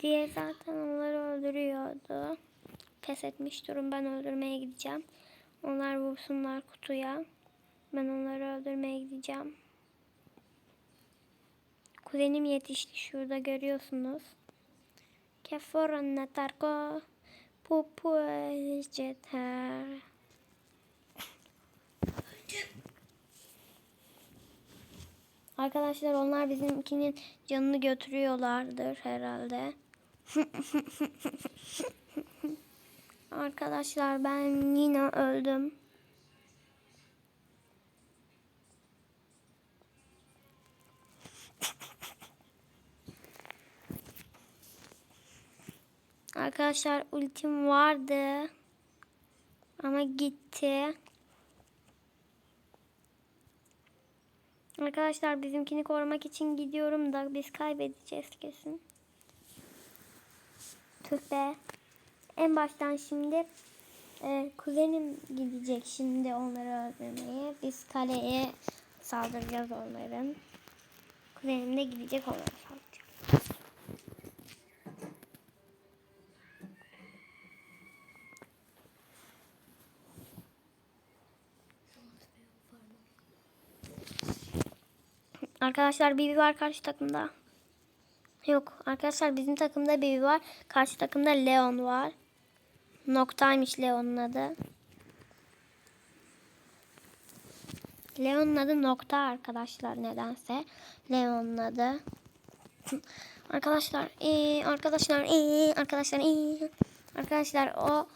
Diye zaten onları öldürüyordu. Pes etmiş durum ben öldürmeye gideceğim. Onlar vursunlar kutuya. Ben onları öldürmeye gideceğim. Kuzenim yetişti şurada görüyorsunuz. A tarco pupu jeter. Arkadaşlar onlar bizimkinin canını götürüyorlardır herhalde. Arkadaşlar ben yine öldüm. Arkadaşlar ultim vardı. Ama gitti. Arkadaşlar bizimkini korumak için gidiyorum da biz kaybedeceğiz kesin. Tüh be. En baştan şimdi e, kuzenim gidecek şimdi onları öldürmeye. Biz kaleye saldıracağız onların. Kuzenim de gidecek onları saldıracak. Arkadaşlar Bibi var karşı takımda. Yok arkadaşlar bizim takımda Bibi var. Karşı takımda Leon var. Noktaymış Leon'un adı. Leon'un adı nokta arkadaşlar nedense. Leon'un adı. arkadaşlar ee, arkadaşlar ee, arkadaşlar ee. Arkadaşlar o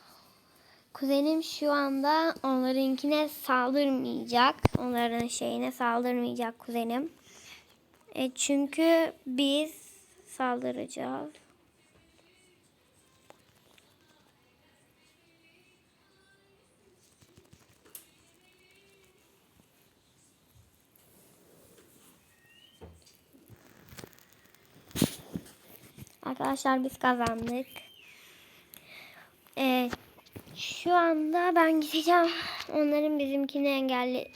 kuzenim şu anda onlarınkine saldırmayacak. Onların şeyine saldırmayacak kuzenim. E çünkü biz saldıracağız. Arkadaşlar biz kazandık. E, şu anda ben gideceğim. Onların bizimkini engelli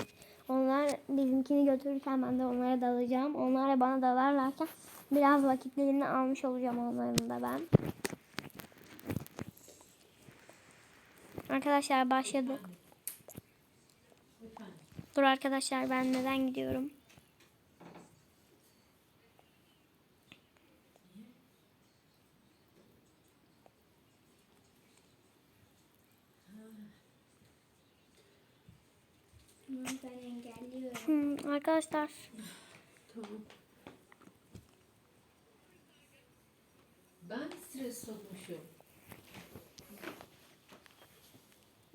onlar bizimkini götürürken ben de onlara dalacağım. Onlar bana dalarlarken biraz vakitlerini almış olacağım onların da ben. Arkadaşlar başladık. Dur arkadaşlar ben neden gidiyorum? Hmm, arkadaşlar Tamam. Ben stres sokmuşum.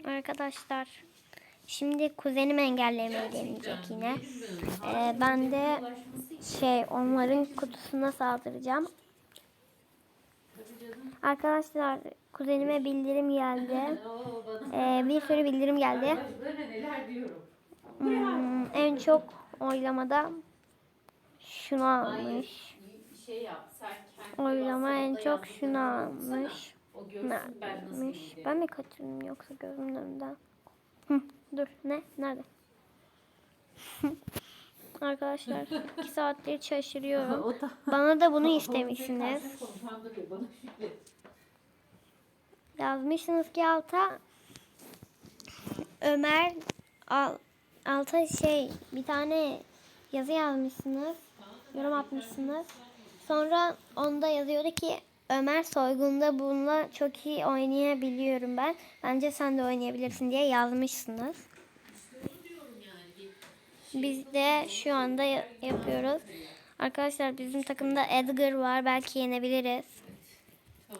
arkadaşlar şimdi kuzenim engellemeye deneyecek yine. Ee, ben de şey onların kutusuna saldıracağım. Arkadaşlar kuzenime bildirim geldi. Ee, bir sürü bildirim geldi. Hmm, en çok oylamada şunu almış. Şey yap. Oylama en çok şunu almış. O Neredeymiş? Ben mi kaçırdım yoksa gözümün önünde? Hı, dur ne? Nerede? Arkadaşlar iki saattir şaşırıyorum. O. Bana da bunu O- o istemişsiniz. Yazmışsınız ki alta Ömer al, alta şey bir tane yazı yazmışsınız. Yorum atmışsınız. Sonra onda yazıyordu ki Ömer soygunda bununla çok iyi oynayabiliyorum ben. Bence sen de oynayabilirsin diye yazmışsınız. Biz de şu anda ya- yapıyoruz. Arkadaşlar bizim takımda Edgar var. Belki yenebiliriz.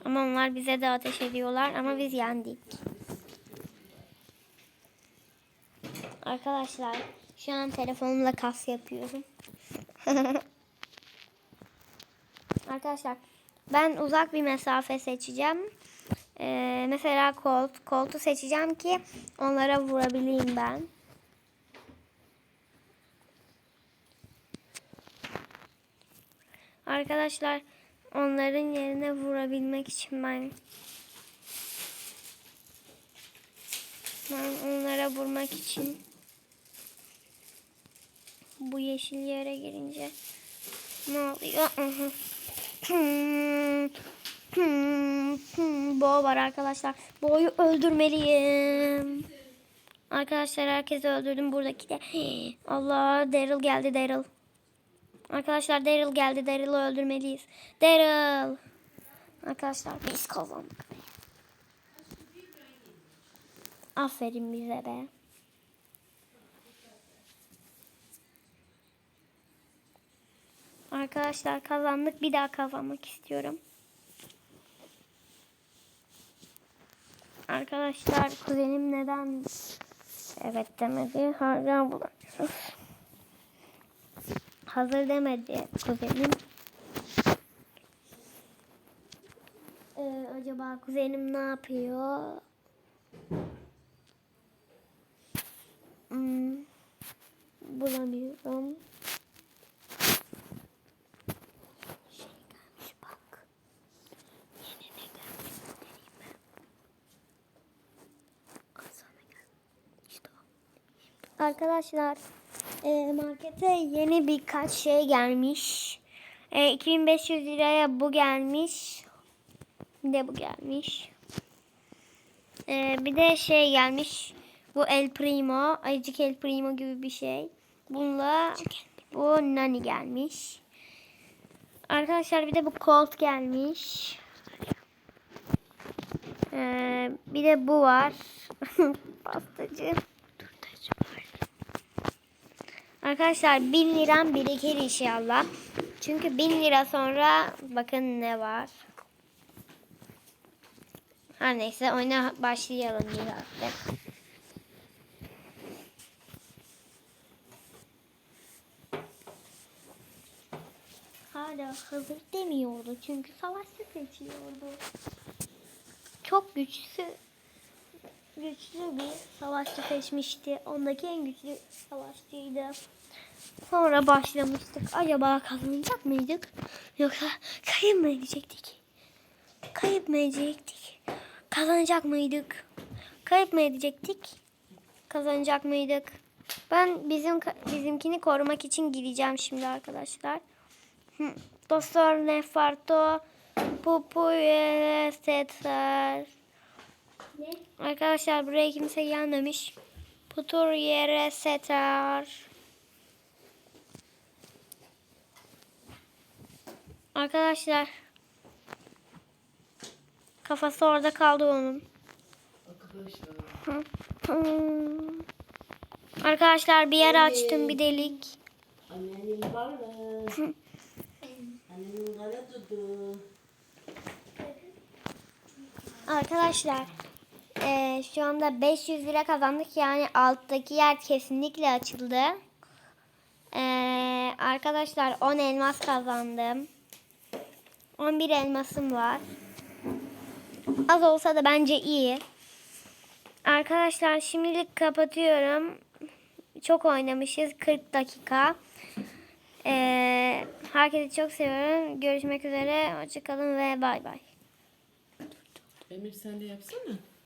Ama onlar bize de ateş ediyorlar ama biz yendik. Arkadaşlar şu an telefonumla kas yapıyorum. Arkadaşlar ben uzak bir mesafe seçeceğim. Ee, mesela kolt. Koltu seçeceğim ki onlara vurabileyim ben. Arkadaşlar onların yerine vurabilmek için ben ben onlara vurmak için bu yeşil yere girince ne oluyor? Hmm, Bo var arkadaşlar. Bo'yu öldürmeliyim. Arkadaşlar herkesi öldürdüm buradaki de. Allah Daryl geldi Daryl. Arkadaşlar Daryl geldi. Daryl'ı öldürmeliyiz. Daryl. Arkadaşlar biz kazandık. Aferin bize be. Arkadaşlar kazandık. Bir daha kazanmak istiyorum. Arkadaşlar kuzenim neden evet demedi? Hala bulamıyoruz. Hazır demedi kuzenim. Ee, acaba kuzenim ne yapıyor? Hmm, bulamıyorum. Şey gelmiş bak. Yeni ne gelmiş söyleyeyim mi? Kazana gelmiş. İşte o. Arkadaşlar e, markete yeni birkaç şey gelmiş. E, 2500 liraya bu gelmiş. Bir de bu gelmiş. E, bir de şey gelmiş. Bu El Primo. Ayıcık El Primo gibi bir şey. Bununla bu Nani gelmiş. Arkadaşlar bir de bu Colt gelmiş. Ee, bir de bu var. Pastacı. Arkadaşlar 1000 liram birikir inşallah. Çünkü 1000 lira sonra bakın ne var. Her neyse oyuna başlayalım biraz da. Hala hazır demiyordu çünkü savaşçı seçiyordu. Çok güçlü güçlü bir savaşçı seçmişti. Ondaki en güçlü savaşçıydı. Sonra başlamıştık. Acaba kazanacak mıydık? Yoksa kayıp mı edecektik? Kayıp mı edecektik? Kazanacak mıydık? Kayıp mı edecektik? Kazanacak mıydık? Ben bizim bizimkini korumak için gideceğim şimdi arkadaşlar. Dostlar ne farto pupuye setler. Ne? Arkadaşlar buraya kimse gelmemiş. Putur yere seter. Arkadaşlar. Kafası orada kaldı onun. Arkadaşlar. Arkadaşlar bir yer açtım bir delik. Annenin balı. Annenin kara dudu. Arkadaşlar eee, şu anda 500 lira kazandık yani alttaki yer kesinlikle açıldı. Eee, arkadaşlar 10 elmas kazandım. 11 elmasım var. Az olsa da bence iyi. Arkadaşlar şimdilik kapatıyorum. Çok oynamışız 40 dakika. Eee herkesi çok seviyorum. Görüşmek üzere. Hoşçakalın ve bay bay. Emir sen de yapsana.